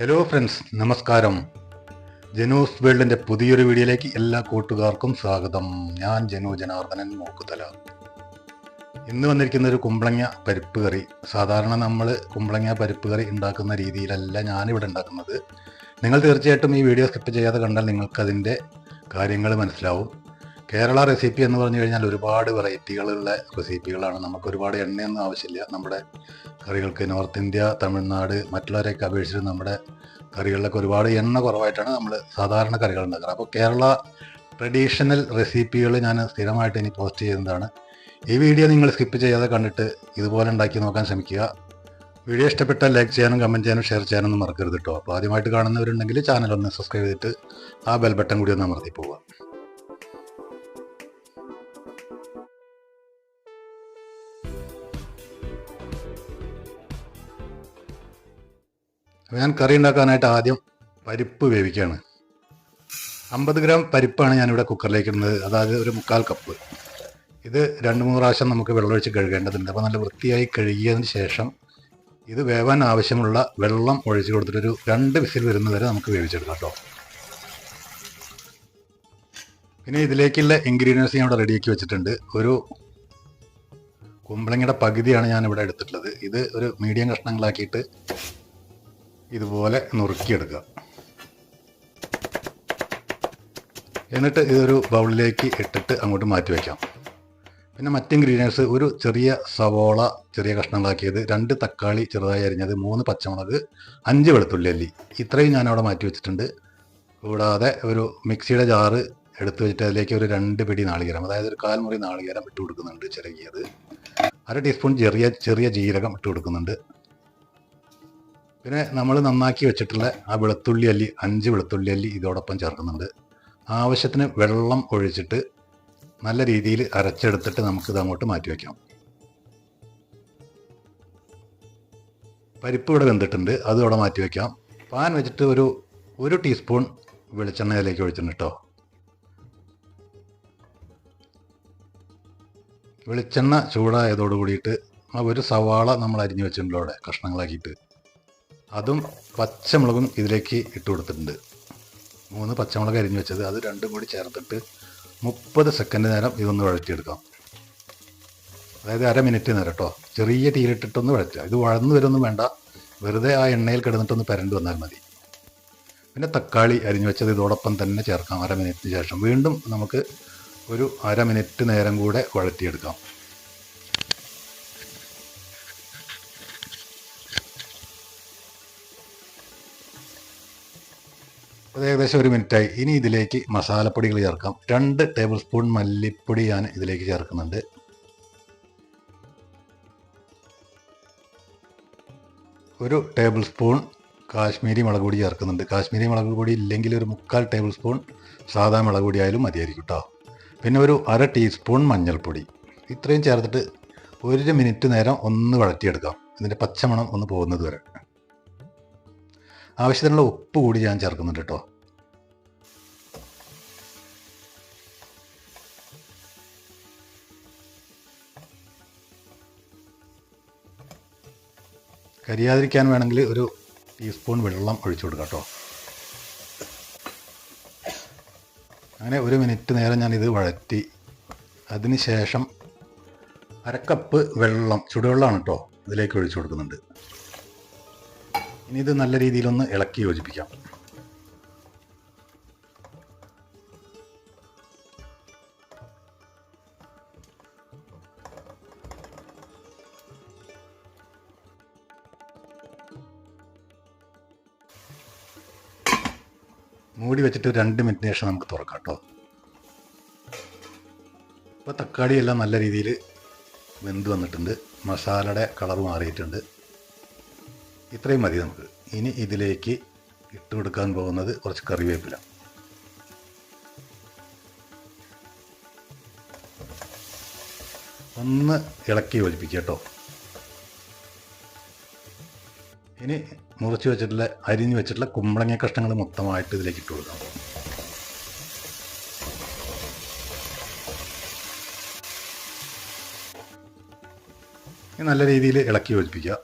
Hello friends നമസ്കാരം. ജനൂസ് വേൾഡിന്റെ പുതിയൊരു വീഡിയോയിലേക്ക് എല്ലാ കൂട്ടുകാർക്കും സ്വാഗതം. ഞാൻ ജനു ജനാർദ്ദനൻ മൂക്കുതല. ഇന്ന് വന്നിരിക്കുന്ന ഒരു കുമ്പളങ്ങ പരിപ്പ് കറി. സാധാരണ നമ്മൾ കുമ്പളങ്ങ പരിപ്പ് കറി ഉണ്ടാക്കുന്ന രീതിയിലല്ല ഞാനിവിടെ ഉണ്ടാക്കുന്നത്. നിങ്ങൾ തീർച്ചയായിട്ടും ഈ വീഡിയോ സ്കിപ്പ് ചെയ്യാതെ കണ്ടാൽ നിങ്ങൾക്കതിന്റെ കാര്യങ്ങൾ മനസ്സിലാവും. കേരള റെസിപ്പി എന്ന് പറഞ്ഞു കഴിഞ്ഞാൽ ഒരുപാട് വെറൈറ്റികളുള്ള റെസിപ്പികളാണ് നമുക്ക് ഒരുപാട് എണ്ണയൊന്നും ആവശ്യമില്ല. നമ്മുടെ കറികൾക്ക് നോർത്ത് ഇന്ത്യ തമിഴ്നാട് മറ്റുള്ളവരെയൊക്കെ അപേക്ഷിച്ച് നമ്മുടെ കറികളിലൊക്കെ ഒരുപാട് എണ്ണ കുറവായിട്ടാണ് നമ്മൾ സാധാരണ കറികൾ ഉണ്ടാക്കുന്നത്. അപ്പോൾ കേരള ട്രഡീഷണൽ റെസിപ്പികൾ ഞാൻ സ്ഥിരമായിട്ട് ഇനി പോസ്റ്റ് ചെയ്യുന്നതാണ്. ഈ വീഡിയോ നിങ്ങൾ സ്കിപ്പ് ചെയ്യാതെ കണ്ടിട്ട് ഇതുപോലെ ഉണ്ടാക്കി നോക്കാൻ ശ്രമിക്കുക. വീഡിയോ ഇഷ്ടപ്പെട്ടാൽ ലൈക്ക് ചെയ്യാനും കമന്റ് ചെയ്യാനും ഷെയർ ചെയ്യാനൊന്നും മറക്കരുത് കേട്ടോ. അപ്പോൾ ആദ്യമായിട്ട് കാണുന്നവരുണ്ടെങ്കിൽ ചാനൽ ഒന്ന് സബ്സ്ക്രൈബ് ചെയ്തിട്ട് ആ ബെൽ ബട്ടൺ കൂടി ഒന്ന് അമർത്തി പോവുക. ഞാൻ കറി ഉണ്ടാക്കാനായിട്ട് ആദ്യം പരിപ്പ് വേവിക്കുകയാണ് അമ്പത് ഗ്രാം പരിപ്പാണ് ഞാനിവിടെ കുക്കറിലേക്ക് ഇടുന്നത്. അതായത് ഒരു മുക്കാൽ കപ്പ്. ഇത് രണ്ട് മൂന്ന് പ്രാവശ്യം നമുക്ക് വെള്ളമൊഴിച്ച് കഴുകേണ്ടതുണ്ട്. അപ്പോൾ നല്ല വൃത്തിയായി കഴുകിയതിന് ശേഷം ഇത് വേവാൻ ആവശ്യമുള്ള വെള്ളം ഒഴിച്ച് കൊടുത്തിട്ടൊരു രണ്ട് വിസിൽ വരുന്നവരെ നമുക്ക് വേവിച്ചെടുക്കാം കേട്ടോ. പിന്നെ ഇതിലേക്കുള്ള ഇൻഗ്രീഡിയൻസ് ഞാൻ ഇവിടെ റെഡിയാക്കി വെച്ചിട്ടുണ്ട്. ഒരു കുമ്പളങ്ങയുടെ പകുതിയാണ് ഞാൻ ഇവിടെ എടുത്തിട്ടുള്ളത്. ഇത് ഒരു മീഡിയം കഷ്ണങ്ങളാക്കിയിട്ട് ഇതുപോലെ നുറുക്കിയെടുക്കുക. എന്നിട്ട് ഇതൊരു ബൗളിലേക്ക് ഇട്ടിട്ട് അങ്ങോട്ട് മാറ്റി വയ്ക്കാം. പിന്നെ മറ്റ് ഇൻഗ്രീഡിയൻസ് ഒരു ചെറിയ സവോള ചെറിയ കഷ്ണങ്ങളാക്കിയത് രണ്ട് തക്കാളി ചെറുതായി അരിഞ്ഞത് മൂന്ന് പച്ചമുളക് അഞ്ച് വെളുത്തുള്ളി അല്ലി. ഇത്രയും ഞാൻ അവിടെ മാറ്റി വെച്ചിട്ടുണ്ട്. കൂടാതെ ഒരു മിക്സിയുടെ ജാറ് എടുത്തു വെച്ചിട്ട് അതിലേക്ക് ഒരു രണ്ട് പിടി നാളികേരം അതായത് ഒരു കാൽ മുറി നാളികേരം ഇട്ട് കൊടുക്കുന്നുണ്ട് ചിരകിയത്. അര ടീസ്പൂൺ ചെറിയ ചെറിയ ജീരകം ഇട്ട് കൊടുക്കുന്നുണ്ട്. പിന്നെ നമ്മൾ നന്നാക്കി വെച്ചിട്ടുള്ള ആ വെളുത്തുള്ളി അല്ലി അഞ്ച് വെളുത്തുള്ളി അല്ലി ഇതോടൊപ്പം ചേർക്കുന്നുണ്ട്. ആവശ്യത്തിന് വെള്ളം ഒഴിച്ചിട്ട് നല്ല രീതിയിൽ അരച്ചെടുത്തിട്ട് നമുക്കിത് അങ്ങോട്ട് മാറ്റി വയ്ക്കാം പരിപ്പ് ഇവിടെ വെന്തിട്ടുണ്ട് അത് ഇവിടെ മാറ്റി വയ്ക്കാം പാൻ വെച്ചിട്ട് ഒരു ഒരു ടീസ്പൂൺ വെളിച്ചെണ്ണയിലേക്ക് ഒഴിച്ചിട്ടുണ്ട് കേട്ടോ വെളിച്ചെണ്ണ ചൂടായതോട് കൂടിയിട്ട് ആ ഒരു സവാള നമ്മൾ അരിഞ്ഞു വെച്ചിട്ടുണ്ടല്ലോ അവിടെ കഷ്ണങ്ങളാക്കിയിട്ട്. അതും പച്ചമുളകും ഇതിലേക്ക് ഇട്ട് കൊടുത്തിട്ടുണ്ട്. മൂന്ന് പച്ചമുളക് അരിഞ്ഞു വെച്ചത്. അത് രണ്ടും കൂടി ചേർത്തിട്ട് മുപ്പത് സെക്കൻഡ് നേരം ഇതൊന്ന് വഴറ്റിയെടുക്കാം. അതായത് അര മിനിറ്റ് നേരം കേട്ടോ. ചെറിയ തീയിലിട്ടിട്ടൊന്ന് വഴറ്റുക. ഇത് വഴന്നു വരുമൊന്നും വേണ്ട. വെറുതെ ആ എണ്ണയിൽ കിടന്നിട്ടൊന്ന് പരണ്ട് വന്നാൽ മതി. പിന്നെ തക്കാളി അരിഞ്ഞു വെച്ചത് ഇതോടൊപ്പം തന്നെ ചേർക്കാം. അര മിനിറ്റിന് ശേഷം. വീണ്ടും നമുക്ക് ഒരു അര മിനിറ്റ് നേരം കൂടെ വഴറ്റിയെടുക്കാം. അത് ഏകദേശം ഒരു മിനിറ്റായി. ഇനി ഇതിലേക്ക് മസാലപ്പൊടികൾ ചേർക്കാം. രണ്ട് ടേബിൾ സ്പൂൺ മല്ലിപ്പൊടി ഞാൻ ഇതിലേക്ക് ചേർക്കുന്നുണ്ട്. ഒരു ടേബിൾ സ്പൂൺ കാശ്മീരി മുളക് പൊടി ചേർക്കുന്നുണ്ട്. കാശ്മീരി മുളക് പൊടി ഇല്ലെങ്കിൽ ഒരു മുക്കാൽ ടേബിൾ സ്പൂൺ സാധാ മുളക് പൊടി ആയാലും മതിയായിരിക്കും കേട്ടോ പിന്നെ ഒരു അര ടീസ്പൂൺ മഞ്ഞൾപ്പൊടി. ഇത്രയും ചേർത്തിട്ട് ഒരു മിനിറ്റ് നേരം ഒന്ന് വഴറ്റിയെടുക്കാം. ഇതിന്റെ പച്ചമണം ഒന്ന് പോകുന്നത് വരെ. ആവശ്യത്തിനുള്ള ഉപ്പ് കൂടി ഞാൻ ചേർക്കുന്നുണ്ട് കേട്ടോ. കരിയാതിരിക്കാൻ വേണമെങ്കിൽ ഒരു ടീസ്പൂൺ വെള്ളം ഒഴിച്ചു കൊടുക്കാം കേട്ടോ. അങ്ങനെ ഒരു മിനിറ്റ് നേരം ഞാനിത് വഴറ്റി. അതിനുശേഷം അരക്കപ്പ് വെള്ളം ചുടുവെള്ളമാണ് കേട്ടോ ഇതിലേക്ക് ഒഴിച്ചു കൊടുക്കുന്നുണ്ട്. ഇനി ഇത് നല്ല രീതിയിലൊന്ന് ഇളക്കി യോജിപ്പിക്കാം. മൂടി വെച്ചിട്ട് രണ്ട് മിനിറ്റിന് ശേഷം നമുക്ക് തുറക്കാം കേട്ടോ. ഇപ്പോൾ തക്കാളിയെല്ലാം നല്ല രീതിയിൽ വെന്ത് വന്നിട്ടുണ്ട്. മസാലയുടെ കളർ മാറിയിട്ടുണ്ട്. ഇത്രയും മതി നമുക്ക്. ഇനി ഇതിലേക്ക് ഇട്ട് കൊടുക്കാൻ പോകുന്നത് കുറച്ച് കറിവേപ്പില. ഒന്ന് ഇളക്കി ഒലിപ്പിക്കുക കേട്ടോ. ഇനി മുറിച്ച് വെച്ചിട്ടുള്ള അരിഞ്ഞ് വെച്ചിട്ടുള്ള കുമ്പളങ്ങ കഷ്ണങ്ങൾ മൊത്തമായിട്ട് ഇതിലേക്ക് ഇട്ട് കൊടുക്കാം. നല്ല രീതിയിൽ ഇളക്കി യോജിപ്പിക്കുക.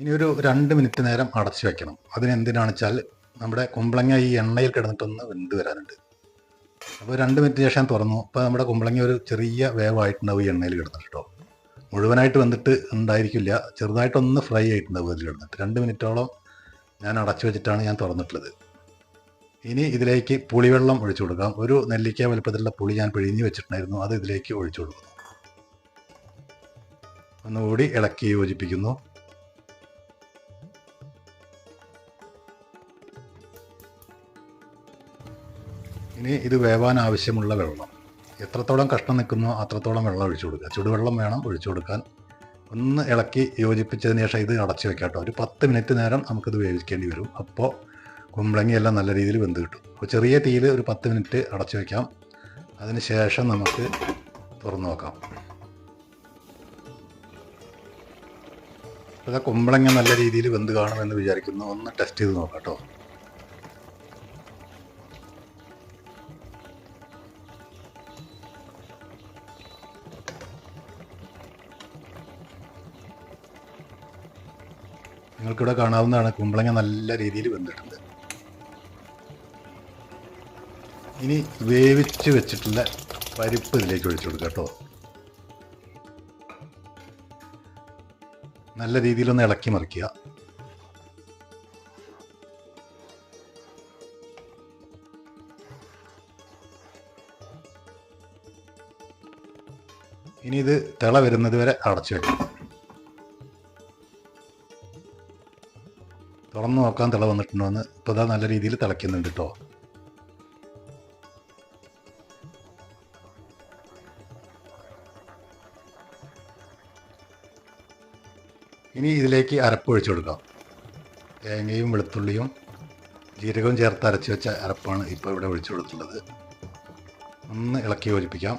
ഇനി ഒരു രണ്ട് മിനിറ്റ് നേരം അടച്ചു വെക്കണം. അതിനെന്തിനാണെന്ന് വെച്ചാൽ നമ്മുടെ കുമ്പളങ്ങ ഈ എണ്ണയിൽ കിടന്നിട്ടൊന്ന് വെന്ത് വരാനുണ്ട്. അപ്പോൾ രണ്ട് മിനിറ്റ് ശേഷം തുറന്നു. അപ്പോൾ നമ്മുടെ കുമ്പളങ്ങ ഒരു ചെറിയ വേവായിട്ടുണ്ടാവും ഈ എണ്ണയിൽ കിടന്നിട്ട് കേട്ടോ. മുഴുവനായിട്ട് വന്നിട്ട് ഉണ്ടായിരിക്കില്ല. ചെറുതായിട്ടൊന്ന് ഫ്രൈ ആയിട്ടുണ്ടാവും അതിൽ കിടന്നിട്ട്. രണ്ട് മിനിറ്റോളം ഞാൻ അടച്ചു വെച്ചിട്ടാണ് ഞാൻ തുറന്നിട്ടുള്ളത്. ഇനി ഇതിലേക്ക് പുളിവെള്ളം ഒഴിച്ചു കൊടുക്കാം. ഒരു നെല്ലിക്ക വലുപ്പത്തിലുള്ള പുളി ഞാൻ പിഴിഞ്ഞ് വെച്ചിട്ടുണ്ടായിരുന്നു. അത് ഇതിലേക്ക് ഒഴിച്ചു കൊടുക്കുന്നു. ഒന്നുകൂടി ഇളക്കി യോജിപ്പിക്കുന്നു. ഇനി ഇത് വേവാൻ ആവശ്യമുള്ള വെള്ളം. എത്രത്തോളം കഷ്ണം നിൽക്കുന്നോ അത്രത്തോളം വെള്ളം ഒഴിച്ചു കൊടുക്കുക. ചുടുവെള്ളം വേണം ഒഴിച്ചു കൊടുക്കാൻ. ഒന്ന് ഇളക്കി യോജിപ്പിച്ചതിന് ശേഷം ഇത് അടച്ചു വെക്കാം കേട്ടോ. ഒരു പത്ത് മിനിറ്റ് നേരം നമുക്കിത് വേവിക്കേണ്ടി വരും. അപ്പോൾ കുമ്പളങ്ങിയെല്ലാം നല്ല രീതിയിൽ വെന്ത് കിട്ടും. അപ്പോൾ ചെറിയ തീയിൽ ഒരു പത്ത് മിനിറ്റ് അടച്ചു വയ്ക്കാം അതിന് ശേഷം നമുക്ക് തുറന്നു നോക്കാം. അപ്പോൾ കുമ്പളങ്ങ നല്ല രീതിയിൽ വെന്ത് കാണുമെന്ന് വിചാരിക്കുന്നു. ഒന്ന് ടെസ്റ്റ് ചെയ്ത് നോക്കാം കേട്ടോ. നിങ്ങൾക്കിവിടെ കാണാവുന്നതാണ് കുമ്പളങ്ങ നല്ല രീതിയിൽ വെന്തിട്ടുണ്ട്. ഇനി വേവിച്ച് വെച്ചിട്ടുള്ള പരിപ്പ് ഇതിലേക്ക് ഒഴിച്ചു കൊടുക്കുക കേട്ടോ. നല്ല രീതിയിലൊന്ന് ഇളക്കി മറിക്കുക. ഇനി ഇത് തിള വരുന്നത് വരെ അടച്ചു വെക്കണം. നോക്കാൻ തിള വന്നിട്ടുണ്ടോ എന്ന് ഇപ്പോൾ ഇതാ നല്ല രീതിയിൽ തിളയ്ക്കുന്നുണ്ട് കേട്ടോ ഇനി ഇതിലേക്ക് അരപ്പ് കൊടുക്കാം. തേങ്ങയും വെളുത്തുള്ളിയും ജീരകവും ചേർത്ത് അരച്ച് വെച്ച അരപ്പാണ് ഇപ്പോൾ ഇവിടെ ഒഴിച്ചു കൊടുത്തിട്ടുള്ളത്. ഒന്ന് ഇളക്കി യോജിപ്പിക്കാം.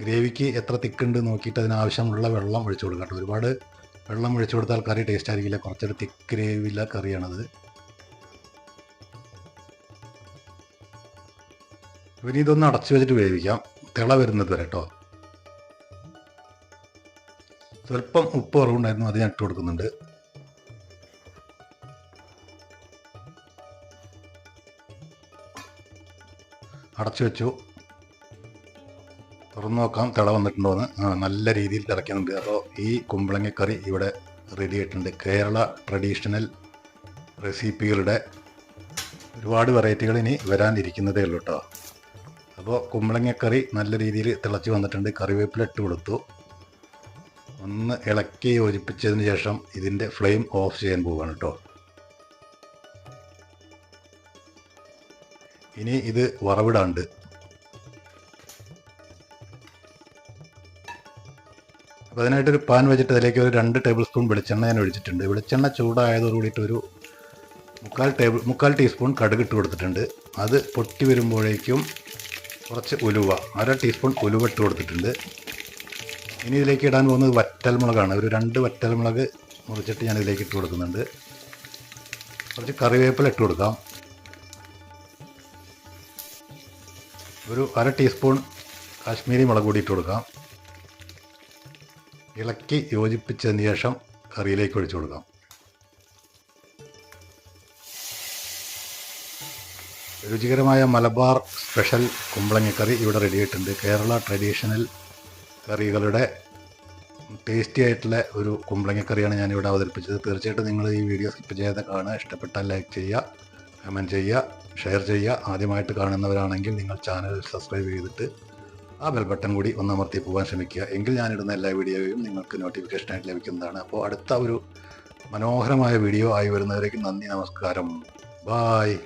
ഗ്രേവിക്ക് എത്ര തിക്കുണ്ട് നോക്കിയിട്ട് അതിനാവശ്യമുള്ള വെള്ളം ഒഴിച്ചു കൊടുക്കാം ഒരുപാട് വെള്ളം ഒഴിച്ചു കൊടുത്താൽ കറി ടേസ്റ്റ് ആയിരിക്കില്ല. കുറച്ചൊരു തിക്ക് ഗ്രേവിയുള്ള കറിയാണത്. ഇനി ഇതൊന്ന് അടച്ചു വെച്ചിട്ട് വേവിക്കാം. തിള വരുന്നത് വരെ കേട്ടോ സ്വല്പം ഉപ്പ് കുറവുണ്ടായിരുന്നു അത് ഞാൻ ഇട്ട് കൊടുക്കുന്നുണ്ട്. അടച്ചു വെച്ചു. തുറന്നു നോക്കാം തിള വന്നിട്ടുണ്ടോയെന്ന് ആ, നല്ല രീതിയിൽ തിളയ്ക്കുന്നുണ്ട്. അപ്പോൾ ഈ കുമ്പളങ്ങക്കറി ഇവിടെ റെഡി ആയിട്ടുണ്ട്. കേരള ട്രഡീഷണൽ റെസിപ്പികളുടെ ഒരുപാട് വെറൈറ്റികൾ ഇനി വരാനിരിക്കുന്നതേ ഉള്ളൂ കേട്ടോ അപ്പോൾ കുമ്പളങ്ങക്കറി നല്ല രീതിയിൽ തിളച്ച് വന്നിട്ടുണ്ട്. കറിവേപ്പില ഇട്ട് കൊടുത്തു. ഒന്ന് ഇളക്കി യോജിപ്പിച്ചതിന് ശേഷം ഇതിന്റെ ഫ്ലെയിം ഓഫ് ചെയ്യാൻ പോവുകയാണ് കേട്ടോ ഇനി ഇത് വറവിടാണ്ട്. അപ്പോൾ അതിനായിട്ടൊരു പാൻ വെച്ചിട്ട് അതിലേക്ക് ഒരു രണ്ട് ടേബിൾ സ്പൂൺ വെളിച്ചെണ്ണ ഞാൻ ഒഴിച്ചിട്ടുണ്ട്. വെളിച്ചെണ്ണ ചൂടായതോട് കൂടിയിട്ട് ഒരു മുക്കാൽ ടേബിൾ മുക്കാൽ ടീസ്പൂൺ കടുക് ഇട്ട് കൊടുത്തിട്ടുണ്ട്. അത് പൊട്ടി വരുമ്പോഴേക്കും കുറച്ച് ഉലുവ അര ടീസ്പൂൺ ഉലുവ ഇട്ട് കൊടുത്തിട്ടുണ്ട്. ഇനി ഇതിലേക്ക് ഇടാൻ പോകുന്നത് വറ്റൽമുളകാണ്. ഒരു രണ്ട് വറ്റൽമുളക് മുറിച്ചിട്ട് ഞാൻ ഇതിലേക്ക് ഇട്ട് കൊടുക്കുന്നുണ്ട്. കുറച്ച് കറിവേപ്പില ഇട്ട് കൊടുക്കാം. ഒരു അര ടീസ്പൂൺ കാശ്മീരി മുളക് കൂടി ഇട്ട് കൊടുക്കാം. ഇളക്കി യോജിപ്പിച്ചതിന് ശേഷം കറിയിലേക്ക് ഒഴിച്ചു കൊടുക്കാം. രുചികരമായ മലബാർ സ്പെഷ്യൽ കുമ്പളങ്ങക്കറി ഇവിടെ റെഡി ആയിട്ടുണ്ട് കേരള ട്രഡീഷണൽ കറികളുടെ ടേസ്റ്റി ആയിട്ടുള്ള ഒരു കുമ്പളങ്ങക്കറിയാണ് ഞാനിവിടെ അവതരിപ്പിച്ചത്. തീർച്ചയായിട്ടും നിങ്ങൾ ഈ വീഡിയോ സ്കിപ്പ് ചെയ്യാതെ കാണുക. ഇഷ്ടപ്പെട്ടാൽ ലൈക്ക് ചെയ്യുക കമന്റ് ചെയ്യുക ഷെയർ ചെയ്യുക. ആദ്യമായിട്ട് കാണുന്നവരാണെങ്കിൽ നിങ്ങൾ ചാനൽ സബ്സ്ക്രൈബ് ചെയ്തിട്ട് ആ ബെൽ ബട്ടൺ കൂടി ഒന്ന് അമർത്തി പോകാൻ ശ്രമിക്കുക. എങ്കിൽ ഞാനിടുന്ന എല്ലാ വീഡിയോയും നിങ്ങൾക്ക് നോട്ടിഫിക്കേഷനായിട്ട് ലഭിക്കുന്നതാണ്. അപ്പോൾ അടുത്ത ഒരു മനോഹരമായ വീഡിയോ ആയി വരുന്നവരേക്കും നന്ദി നമസ്കാരം. ബായ്